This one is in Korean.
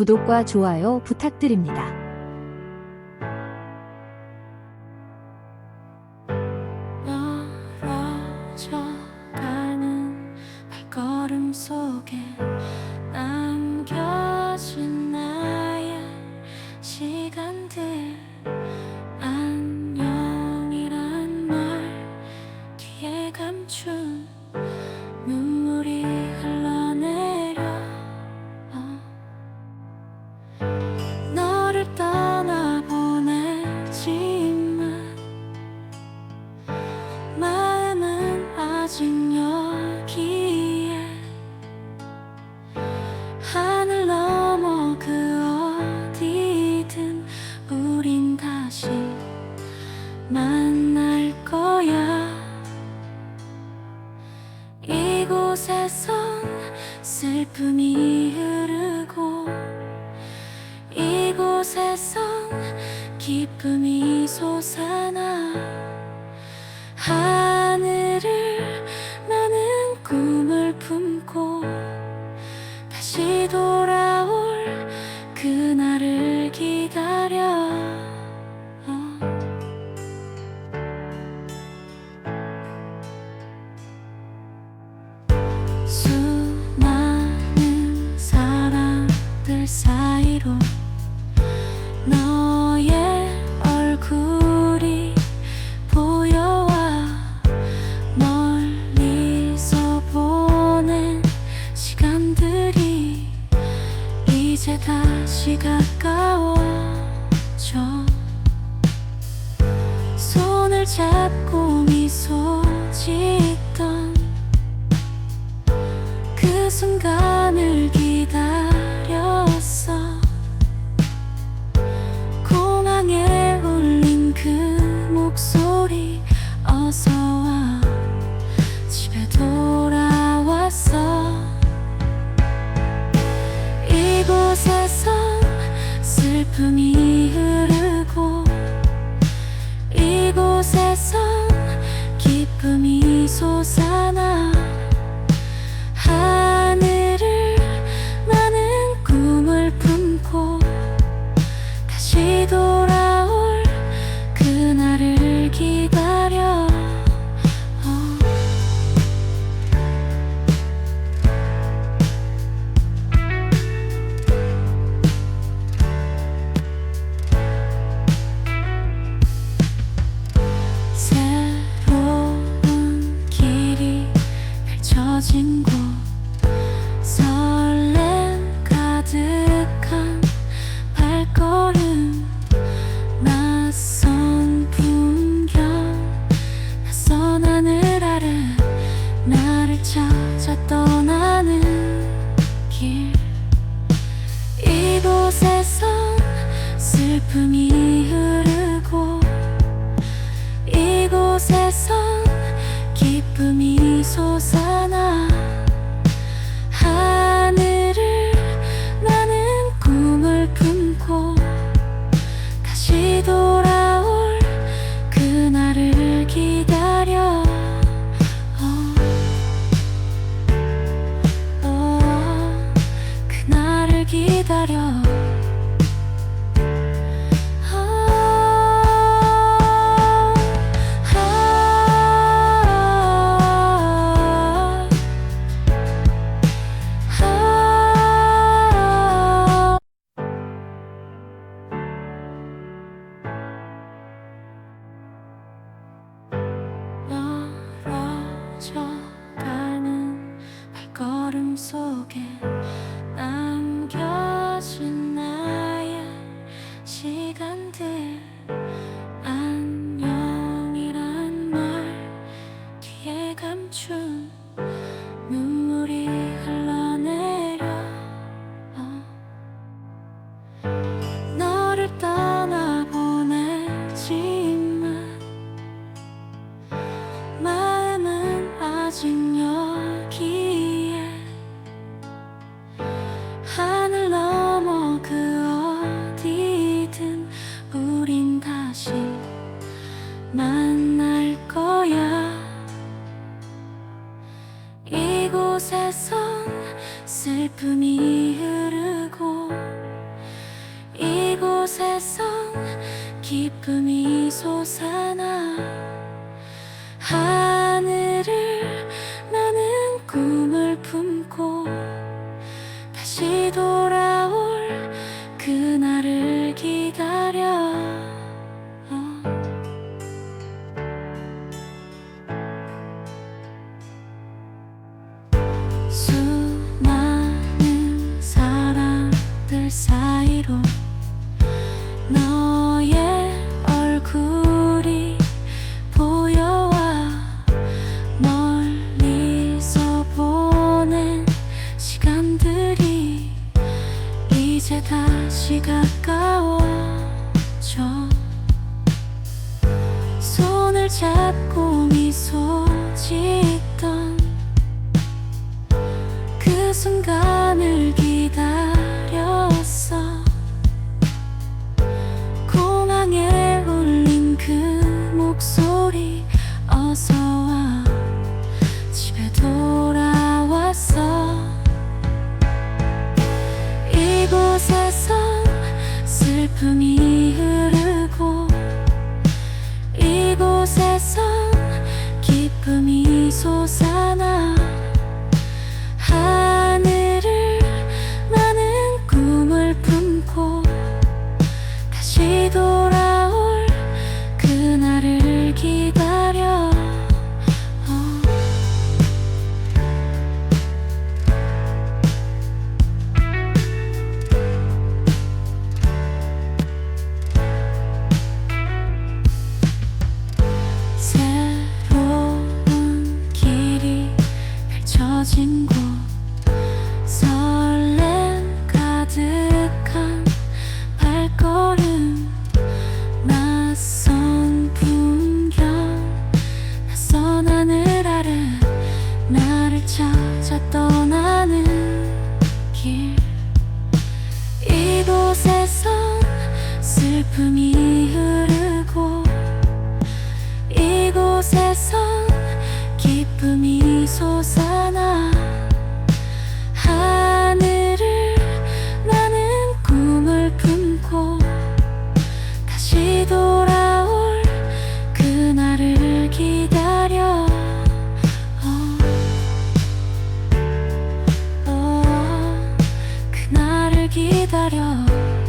구독과 좋아요 부탁드립니다. 이곳에선 기쁨이 솟아나 하늘을 나는 꿈을 품고 다시 돌아올 그날을 기다려 어. 수많은 사람들 사이로 다시 가까워져. 손을 잡고 미소 짓던 그 순간 슬 슬픔이 흐르고 이곳에선 기쁨이 솟아나 하늘을 나는 꿈을 품고 다시 돌아올 그날을 기다려. 어, 어, 그날을 기다려 이곳에선 기쁨이 솟아나 하늘을 나는 꿈을 품고 다시 돌아올 그날을 기다려 어. 수많은 사람들 사이로 너의 얼굴이 보여와 멀리서 보낸 시간들이 이제 다시 가까워져. 손을 잡고 미소 짓던 그 순간 이곳에선 기쁨이 솟아나 하늘을 나는 꿈을 품고 다시 돌아 발걸음 낯선 풍경 낯선 하늘 아래 나를 찾아 떠나는 길. 이곳에선 슬픔이 흐르 아